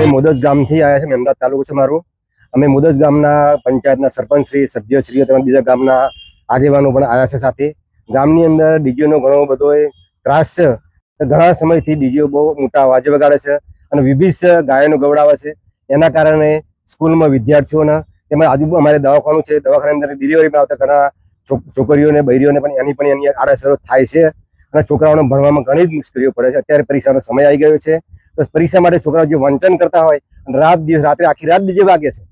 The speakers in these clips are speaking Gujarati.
અમે મોદસ ગામથી આવ્યા છે અમદાવાદ તાલુકો છે મારું. અમે મોદસ ગામના પંચાયતના સરપંચશ્રી સભ્યશ્રીઓ તેમજ બીજા ગામના આગેવાનો પણ આવ્યા છે સાથે. ગામની અંદર ડીજીઓનો ઘણો બધો ત્રાસ છે. ઘણા સમયથી ડીજીઓ બહુ મોટા અવાજે વગાડે છે અને વિભિષ ગાયનો ગવડાવે છે. એના કારણે સ્કૂલમાં વિદ્યાર્થીઓને તેમજ આજુ અમારે દવાખાનું છે, દવાખાના અંદર ડિલિવરીમાં આવતા ઘણા છોક- છોકરીઓને, બૈરીઓને પણ એની પણ એની આડઅસરો થાય છે. અને છોકરાઓને ભણવામાં ઘણી જ મુશ્કેલીઓ પડે છે. અત્યારે પરીક્ષાનો સમય આવી ગયો છે. તો પરીક્ષા માટે છોકરાઓ જે વંચન કરતા હોય અને રાત દિવસ, રાત્રે આખી રાત ડીજે વાગે છે.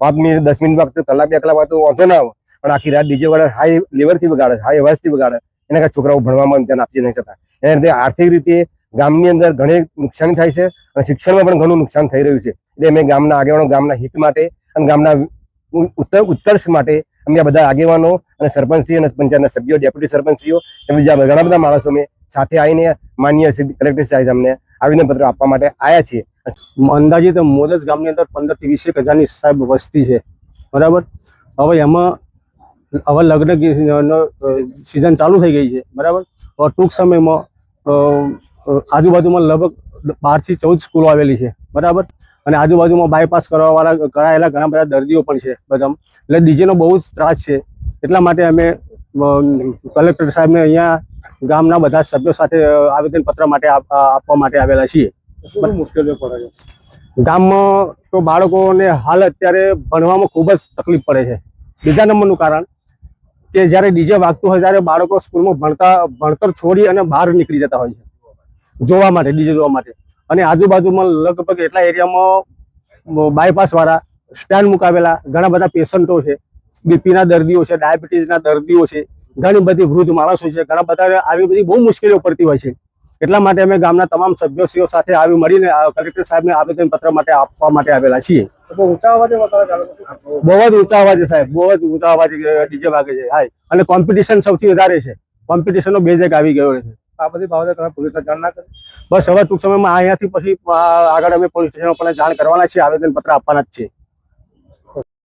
પાંચ મિનિટ, દસ મિનિટ વાગતું, કલાક, બે કલાક વાગતું, વાંધો ના આવે. પણ આખી રાત ડીજે વગાડે હાઈ લેવલથી વગાડે હાઈ અવાજથી વગાડે, એના કારણે છોકરાઓ ભણવામાં ધ્યાન આપી નહીં શકતા એના લીધે આર્થિક રીતે ગામની અંદર ઘણી નુકસાની થાય છે અને શિક્ષણમાં પણ ઘણું નુકસાન થઈ રહ્યું છે. એટલે અમે ગામના આગેવાનો, ગામના હિત માટે અને ગામના ઉત્તર, ઉત્કર્ષ માટે અમે આ બધા આગેવાનો અને સરપંચશ્રી અને પંચાયતના સભ્યો, ડેપ્યુટી સરપંચશ્રીઓ તેમજ ઘણા બધા માણસો અમે સાથે આવીને માન્ય કલેક્ટર સાહેબ અમને આવેદનપત્ર આપવા માટે આવ્યા છીએ. અંદાજિત મોદસ ગામની અંદર પંદરથી વીસ એક હજારની સાહેબ વસ્તી છે. બરાબર? હવે એમાં, હવે લગ્ન સિઝન ચાલુ થઈ ગઈ છે. બરાબર? હવે ટૂંક સમયમાં આજુબાજુમાં લગભગ બારથી ચૌદ સ્કૂલો આવેલી છે. બરાબર? અને આજુબાજુમાં બાયપાસ કરવાવાળા, કરાયેલા ઘણા બધા દર્દીઓ પણ છે બધા એટલે ડીજેનો બહુ જ ત્રાસ છે. એટલા માટે અમે કલેક્ટર સાહેબને અહીંયા ગામના બધા સભ્યો સાથે આવેદન આવેદનપત્ર માટે આપવા માટે આવેલા છીએ. મુશ્કેલીઓ પડે છે? ગામમાં તો બાળકોને હાલ અત્યારે ભણવામાં ખૂબ જ તકલીફ પડે છે. બીજા નંબરનું કારણ કે જ્યારે ડીજે વાગતું હોય ત્યારે બાળકો સ્કૂલમાં ભણતા ભણતર છોડી અને બહાર નીકળી જતા હોય છે. જોવા માટે ડીજે જોવા માટે. અને આજુબાજુમાં લગભગ એટલા એરિયામાં બાયપાસ વાળા સ્ટેન્ડ મુકાવેલા ઘણા બધા પેશન્ટો છે. બીપીના દર્દીઓ છે ડાયાબિટીસના દર્દીઓ છે ઘણી બધી વૃદ્ધ માણસો છે ઘણા બધા આવી બધી બહુ મુશ્કેલીઓ પડતી હોય છે. એટલા માટે અમે ગામના તમામ સભ્યશ્રીઓ સાથે આવી મળીને કલેક્ટર સાહેબને આવેદન પત્ર માટે આપવા માટે આવેલા છીએ. બહુ જ ઊંચા અવાજે સાહેબ બહુ જ ઊંચા અવાજે ડીજે વાગે છે. હા અને કોમ્પિટિશન સૌથી વધારે છે. કોમ્પિટિશનનો બેઝેક આવી ગયો છે. આ બધી બાબતે તમે પોલીસને જાણ ના કરી? બસ હવે ટૂંક સમયમાં અહીંયાથી પછી આગળ અમે પોલીસ સ્ટેશન પર જાણ કરવાના છીએ આવેદન પત્ર આપવાના જ છે